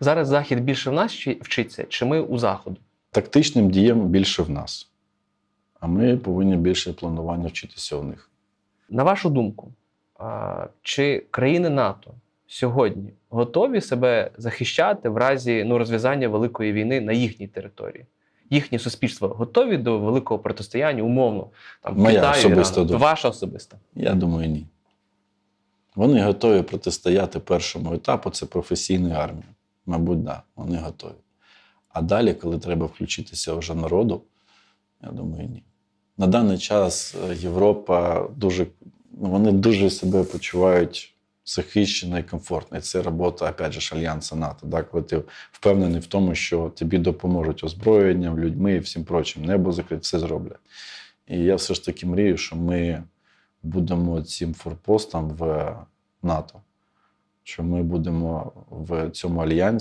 Зараз Захід більше в нас чи- вчиться, чи ми у Заходу? Тактичним діям більше в нас, а ми повинні більше планування вчитися у них. На вашу думку, чи країни НАТО сьогодні готові себе захищати в разі ну, розв'язання великої війни на їхній території? Їхні суспільства готові до великого протистояння, умовно, там Моя Китаю, особиста Ірану? Ваша особиста. Я думаю, ні. Вони готові протистояти першому етапу це професійної армії. Мабуть, да, вони готові. А далі, коли треба включитися вже народу, я думаю, ні. На даний час е, Європа дуже, ну, вони дуже себе почувають захищено і комфортно. І це робота, опять же, ж, Альянсу НАТО. Да? Коли ти впевнений в тому, що тобі допоможуть озброєнням, людьми і всім прочим. Небо закрить, все зроблять. І я все ж таки мрію, що ми будемо цим форпостом в НАТО, що ми будемо в цьому альянсі.